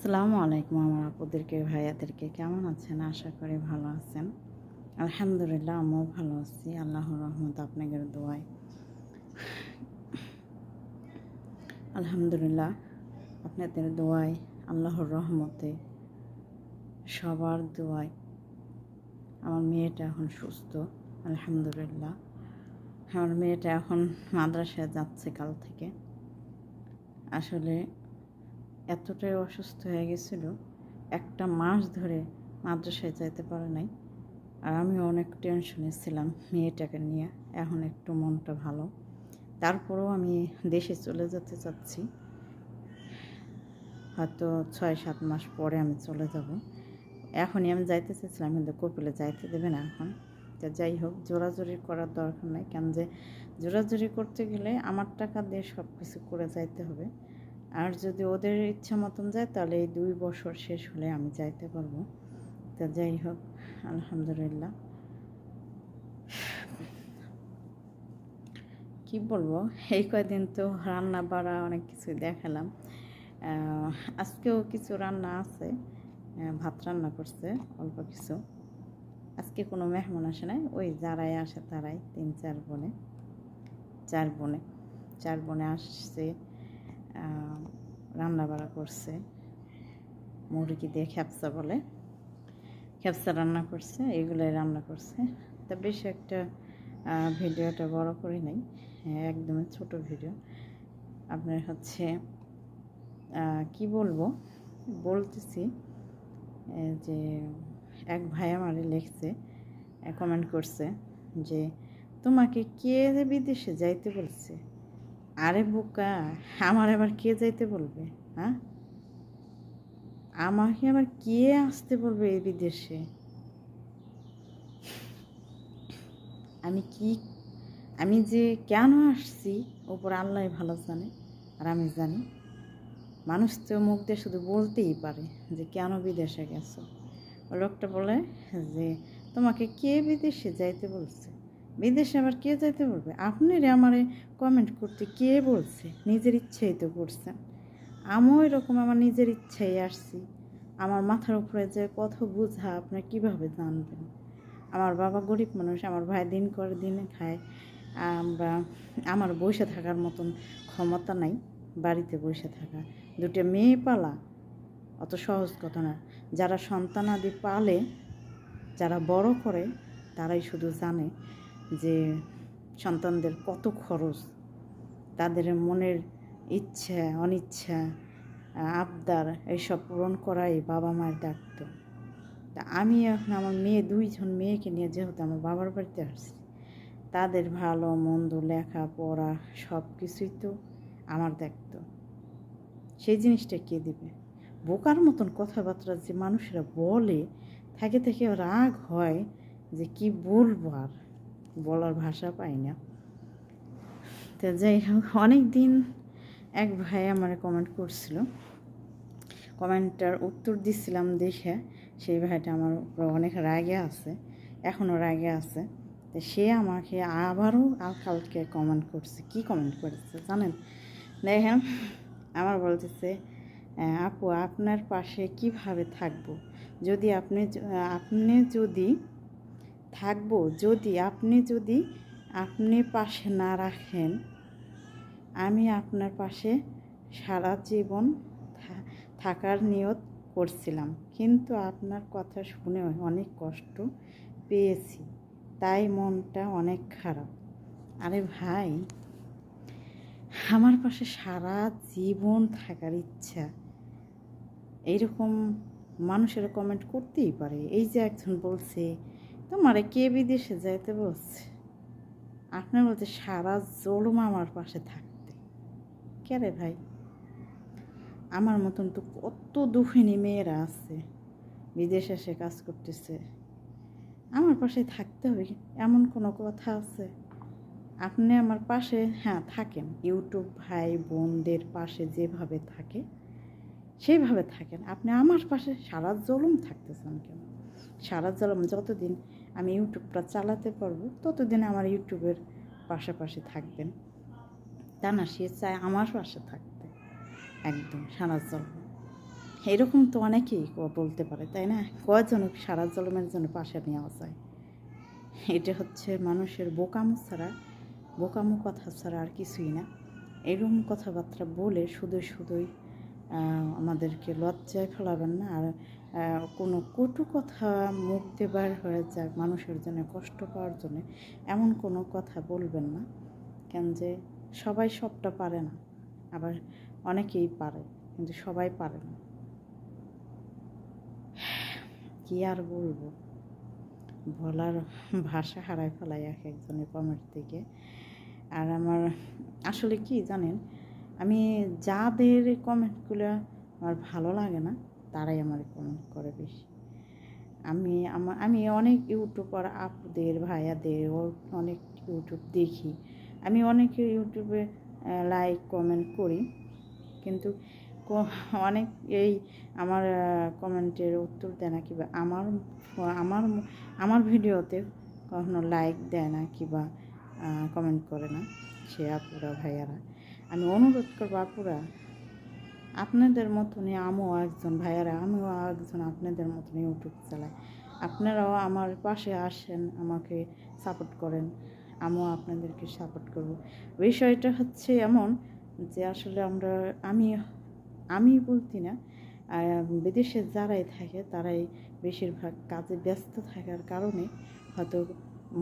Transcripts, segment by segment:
আসসালামু আলাইকুম আমার আপুদেরকে, ভাইয়াদেরকে। কেমন আছেন? আশা করি ভালো আছেন। আলহামদুলিল্লাহ, আমিও ভালো আছি। আল্লাহর রহমত আপনাদের দোয়ায়। আলহামদুলিল্লাহ, আপনাদের দোয়ায়, আল্লাহর রহমতে, সবার দোয়ায়। আমার মেয়েটা এখন সুস্থ, আলহামদুলিল্লাহ। আমার মেয়েটা এখন মাদ্রাসায় যাচ্ছে কাল থেকে। আসলে এতটাই অসুস্থ হয়ে গেছিল, একটা মাস ধরে মাদ্রাসায় যাইতে পারে নাই। আর আমি অনেক টেনশনে ছিলাম মেয়েটাকে নিয়ে, এখন একটু মনটা ভালো। তারপরেও আমি দেশে চলে যেতে চাচ্ছি। হয়তো ছয়, সাত মাস পরে আমি চলে যাব। এখনই আমি যাইতে চাইছিলাম কিন্তু কপিলে যাইতে দেবে না এখন। তা যাই হোক, জোরাজোরি করার দরকার নাই। কেন যে, জোরাজোরি করতে গেলে আমার টাকা দিয়ে সব কিছু করে যাইতে হবে। আর যদি ওদের ইচ্ছা মতন যায়, তাহলে এই দুই বছর শেষ হলে আমি যাইতে পারব। তা যাই হোক, আলহামদুলিল্লাহ। কি বলব? এই কয়দিন তো রান্না বাড়া অনেক কিছু দেখালাম। আজকেও কিছু রান্না আছে। ভাত রান্না করছে, অল্প কিছু। আজকে কোনো মেহমান আসে নাই। ওই যারাই আসে তারাই, তিন চার বোনে। চার বোনে। চার বোনে আসছে রান্না বাড়া করছে। মুরগি দিয়ে খ্যাপসা বলে। খ্যাপসা রান্না করছে এগুলোই রান্না করছে। তা বেশি একটা ভিডিওটা বড় করি নাই হ্যাঁ, একদমই ছোট ভিডিও। আপনার হচ্ছে কি বলব? বলতেছি যে এক ভাই আমারে লিখছে কমেন্ট করছে যে তোমাকে কে বিদেশে যাইতে বলছে? আরে বোকা, আমার আবার কে যাইতে বলবে হ্যাঁ? আমাকে আবার কে আসতে বলবে এই বিদেশে? আমি কি, আমি যে কেন আসছি, ওপর আল্লাহ ভালো জানে, আর আমি জানি। মানুষ তো মুখ দিয়ে শুধু বলতেই পারে যে কেন বিদেশে গেছো। লোকটা বলে যে, তোমাকে কে বিদেশে যাইতে বলছে? বিদেশে আবার কে যাইতে বলবে? আপনি রে আমারে কমেন্ট করতে কে বলছে? নিজের ইচ্ছেই তো করছেন। আমিও এরকম আমার নিজের ইচ্ছাই আসছি। আমার মাথার উপরে যে কত বোঝা, আপনি কীভাবে জানবেন? আমার বাবা গরিব মানুষ, আমার ভাই দিন করে দিনে খায়। আমরা, আমার বসে থাকার মতন ক্ষমতা নাই বাড়িতে বসে থাকা। দুটো মেয়ে পালা, অত সহজ কথা না। যারা সন্তানাদি পালে, যারা বড় করে, তারাই শুধু জানে। যে সন্তানদের কত খরচ, তাদের মনের ইচ্ছা, অনিচ্ছা, আবদার এইসব পূরণ করাই বাবা মায়ের দায়িত্ব। তা আমি এখন আমার মেয়ে, দুইজন মেয়েকে নিয়ে যেহেতু আমার বাবার বাড়িতে আসছি, তাদের ভালো, মন্দ লেখা পড়া সব কিছুই তো আমার দায়িত্ব। সেই জিনিসটা কে দিবে? বোকার মতন কথাবার্তা যে মানুষেরা বলে, থাকে, থেকে রাগ হয় যে কি বলব আর? বলার ভাষা পাই না। তো যাই হোক অনেক দিন এক ভাই আমার কমেন্ট করছিল। কমেন্টটার উত্তর দিছিলাম দেখে সেই ভাইটা আমার উপর অনেক রাগে আছে এখনও রাগে আছে। তো সে আমাকে আবারও কালকে কমেন্ট করছে। কি কমেন্ট করেছে জানেন? দেখেন আমার বলতেছে "আহ, আপু আপনার পাশে কীভাবে থাকব? যদি আপনি আপনি যদি থাকব যদি আপনি যদি আপনি পাশে না রাখেন, আমি আপনার পাশে সারা জীবন থাকার নিয়ত করছিলাম। কিন্তু আপনার কথা শুনে অনেক কষ্ট পেয়েছি, তাই মনটা অনেক খারাপ। আরে ভাই, আমার পাশে সারা জীবন থাকার ইচ্ছা। এইরকম মানুষের কমেন্ট করতেই পারে। এই যে একজন বলছে তোমারে কে বিদেশে যাইতে বলছে? আপনার বলছে সারা জলম আমার পাশে থাকতে। কে রে ভাই? আমার মতন তো কত দুঃখিনী মেয়েরা আছে, বিদেশে এসে কাজ করতেছে। আমার পাশে থাকতে হবে এমন কোনো কথা আছে? আপনি আমার পাশে হ্যাঁ থাকেন। ইউটিউব ভাই বোনদের পাশে যেভাবে থাকে সেইভাবে থাকেন। আপনি আমার পাশে সারা জলম থাকতেছেন কেন? সারা জলম যতদিন আমি ইউটিউবটা চালাতে পারব, ততদিন আমার ইউটিউবের পাশাপাশি থাকবেন। তা না সে চায় আমার পাশে থাকতে, একদম সারা জলম এরকম তো অনেকেই বলতে পারে, তাই না? কয়জন সারা জলমের জন্য পাশে নেওয়া যায়? এটা হচ্ছে মানুষের বোকামো ছাড়া, বোকামো কথা ছাড়া আর কিছুই না। এরকম কথাবার্তা বলে শুধু শুধুই আমাদেরকে লজ্জায় ফেলাবেন না। আর কোনো কটু কথা মুখ দিয়ে বার হয়ে যাক মানুষের জন্য, কষ্ট পাওয়ার জন্য, এমন কোনো কথা বলবেন না। কেন যে সবাই সবটা পারে না, আবার অনেকেই পারে, কিন্তু সবাই পারে না। কি আর বলব? বলার ভাষা হারায় ফেলাই এক একজনের কমেন্ট থেকে। আর আমার আসলে কি জানেন, আমি যাদের কমেন্টগুলো আমার ভালো লাগে না তারাই আমার কমেন্ট করে বেশি। আমি আমার আমি অনেক ইউটিউবার আপুদের, ভাইয়াদের অনেক ইউটিউব দেখি। আমি অনেক ইউটিউবে লাইক কমেন্ট করি। কিন্তু অনেক এই আমার কমেন্টের উত্তর দেয় না কিংবা আমার আমার আমার ভিডিওতে কখনো লাইক দেয় না কিংবা কমেন্ট করে না সে আপুরা, ভাইয়ারা। আমি অনুরোধ করব আপুরা আপনাদের মতনই আমিও একজন, ভাইয়ারা, আমিও একজন আপনাদের মতন ইউটিউব চালাই। আপনারাও আমার পাশে আসেন, আমাকে সাপোর্ট করেন, আমিও আপনাদেরকে সাপোর্ট করব। বিষয়টা হচ্ছে এমন যে আসলে আমরা, আমি আমি বলছি না বিদেশে যারাই থাকে তারাই বেশিরভাগ কাজে ব্যস্ত থাকার কারণে হয়তো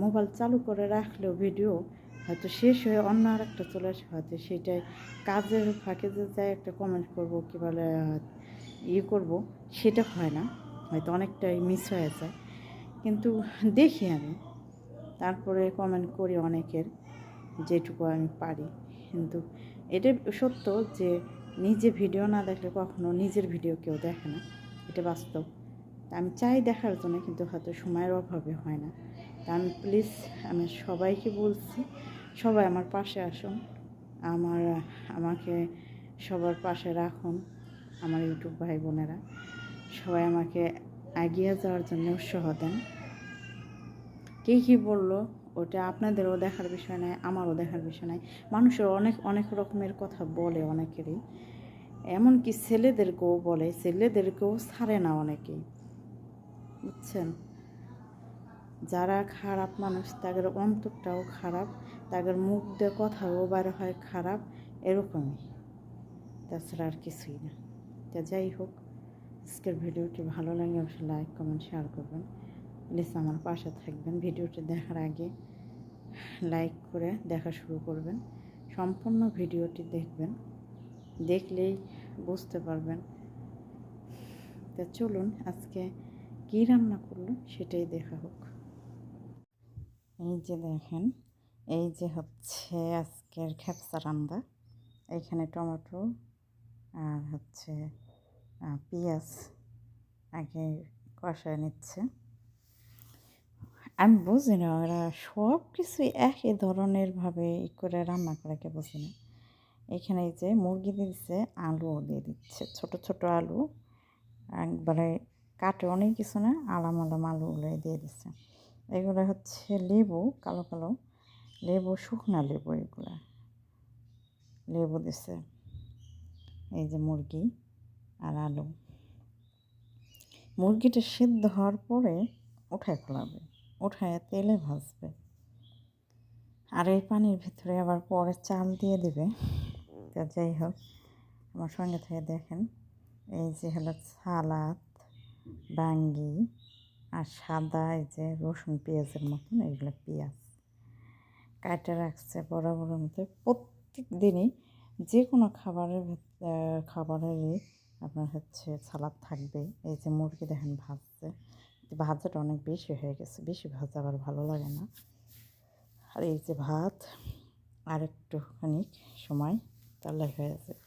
মোবাইল চালু করে রাখলেও ভিডিও হয়তো শেষ হয়ে অন্য আর একটা চলে আসে, হয়তো সেটাই কাজের ফাঁকে যে যাই একটা কমেন্ট করব কী বলে ইয়ে করব, সেটা হয় না, হয়তো অনেকটাই মিস হয়ে যায়। কিন্তু দেখি আমি, তারপরে কমেন্ট করি অনেকের, যেটুকু আমি পারি। কিন্তু এটা সত্য যে নিজে ভিডিও না দেখলে কখনো নিজের ভিডিও কেউ দেখে না, এটা বাস্তব। আমি চাই দেখার জন্য, কিন্তু হয়তো সময়ের অভাবে হয় না। তা আমি প্লিজ আমি সবাইকে বলছি সবাই আমার পাশে আসুন। আমার, আমাকে সবার পাশে রাখুন, আমার ইউটিউব ভাই বোনেরা। সবাই আমাকে এগিয়ে যাওয়ার জন্য উৎসাহ দেন। কে কী বলল, ওটা আপনাদেরও দেখার বিষয় নয়, আমারও দেখার বিষয় নয়। মানুষের অনেক অনেক রকমের কথা বলে অনেকেরই। এমনকি ছেলেদেরকেও বলে, ছেলেদেরকেও ছাড়ে না অনেকেই। বুঝছেন? যারা খারাপ মানুষ, তাদের অন্তরটাও খারাপ, তাদের মুখ দিয়ে কথাও বার হয় খারাপ, এরকমই। তাছাড়া আর কিছুই না। তা যাই হোক, আজকের ভিডিওটি ভালো লাগে অবশ্যই লাইক কমেন্ট শেয়ার করবেন। প্লিজ আমার পাশে থাকবেন ভিডিওটি দেখার আগে। লাইক করে দেখা শুরু করবেন। সম্পূর্ণ ভিডিওটি দেখবেন। দেখলেই বুঝতে পারবেন। তা চলুন আজকে কী রান্না করল সেটাই দেখা হোক। এই যে দেখেন, এই যে হচ্ছে আজকের খেপসা রান্না। এখানে টমেটো আর হচ্ছে পেঁয়াজ আগে কষায় নিচ্ছে। আমি বুঝি না, ওরা সব কিছুই একই ধরনের ভাবে ই করে রান্না করে, কে বুঝি না। এখানে এই যে মুরগি দিচ্ছে আলুও দিয়ে দিচ্ছে। ছোট ছোট আলু, একবারে কাটে অনেক কিছু না, আলাম আলাম আলুগুলো দিয়ে দিচ্ছে। এগুলো হচ্ছে লেবু, কালো কালো। লেবু, শুকনা লেবু এগুলো। লেবু দিছে। এই যে মুরগি আর আলু। মুরগিটা সিদ্ধ হওয়ার পরে উঠায় ফেলাবে। উঠায় তেলে ভাজবে। আর এই পানির ভিতরে আবার পরে চাল দিয়ে দেবে। তা যাই হোক, আমার সঙ্গে থেকে দেখেন। এই যে হলো সালাদ, বাঙ্গি আর সাদা এই যে রসুন, পেঁয়াজের মতন এগুলো পেঁয়াজ কাটে রাখছে বড় বড় মতো। প্রত্যেক দিনই যে কোনো খাবারের খাবারেরই আপনার হচ্ছে সালাদ থাকবে। এই যে মুরগি দেখেন ভাজছে। ভাজাটা অনেক বেশি হয়ে গেছে। বেশি ভাজা আবার ভালো লাগে না। আর এই যে ভাত আর একটুখানি সময় তাহলে হয়ে যাবে।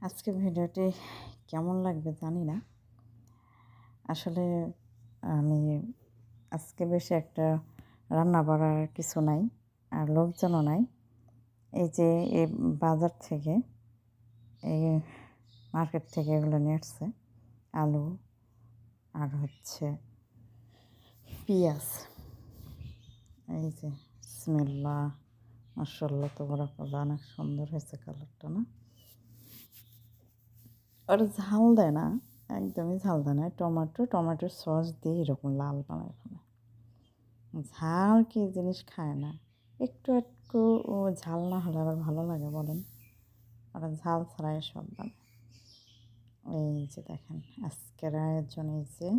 আজকে ভিডিওটি কেমন লাগবে জানি না। আসলে আমি আজকে বেশি একটা রান্না বাড়ার কিছু নাই আর লোকজনও নাই। এই যে এই বাজার থেকে এই মার্কেট থেকে এগুলো নিয়ে আসছে, আলু আর হচ্ছে পেঁয়াজ। এই যে স্মেল্লা মাসাল্লাহ তো বড় অনেক সুন্দর হয়েছে কালারটা না? ওটা ঝাল দেয় না? একদমই ঝাল দেয় না। টমেটো, টমেটোর সস দিয়ে এরকম লাল বানায় ফেলে ঝাল কি জিনিস খায় না। একটু একটু ও ঝাল না হলে আবার ভালো লাগে বলেন। ওরা ঝাল ছাড়াই সব বানায়। এই যে দেখেন, আজকের আয়োজন এই যে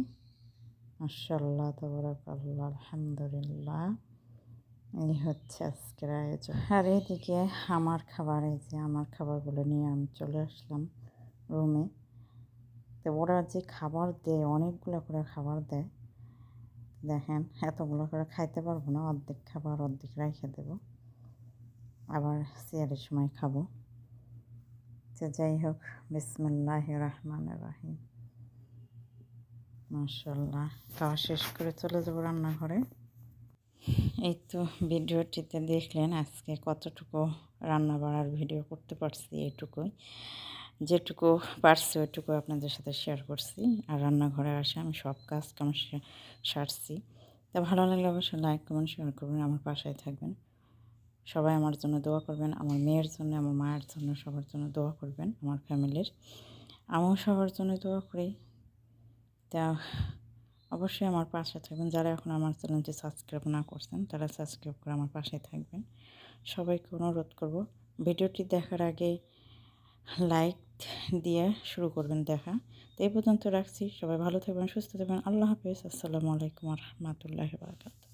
মাসাল্লাহ তবরাকাল্লাহ, আলহামদুলিল্লাহ। এই হচ্ছে আজকের আয়োজন। আর এদিকে আমার খাবার, এই যে আমার খাবারগুলো নিয়ে আমি চলে আসলাম রুমে। তো ওরা যে খাবার দেয়, অনেকগুলো করে খাবার দেয়, দেখেন এতগুলো করে খাইতে পারব না, অর্ধেক খাবার অর্ধেক রেখে দেবো। আবার সিয়ারের সময় খাব। তো যাই হোক বিসমুল্লাহ রহমান রাহিম। মাশাল্লাহ খাওয়া শেষ করে চলে যাব রান্নাঘরে। এই তো ভিডিওটিতে দেখলেন আজকে কতটুকু রান্না বাড়ার ভিডিও করতে পারছি এইটুকুই যেটুকু পারছি, ওইটুকু আপনাদের সাথে শেয়ার করছি। আর রান্নাঘরে আসে আমি সব কাজ কাম সারছি। তা ভালো লাগলে অবশ্যই লাইক কমেন্ট শেয়ার করবেন, আমার পাশে থাকবেন। সবাই আমার জন্য দোয়া করবেন, আমার মেয়ের জন্য, আমার মায়ের জন্য, সবার জন্য দোয়া করবেন, আমার ফ্যামিলির। আমিও সবার জন্য দোয়া করি। তা অবশ্যই আমার পাশে থাকবেন। যারা এখন আমার চ্যানেলটি সাবস্ক্রাইব না করছেন, তারা সাবস্ক্রাইব করে আমার পাশে থাকবেন। সবাইকে অনুরোধ করব, ভিডিওটি দেখার আগে লাইক দিয়ে শুরু করবেন দেখা। তো এই পর্যন্ত রাখছি। সবাই ভালো থাকবেন, সুস্থ থাকবেন। আল্লাহ হাফিজ। আসসালামু আলাইকুম রহমতুল্লাহ বারকাত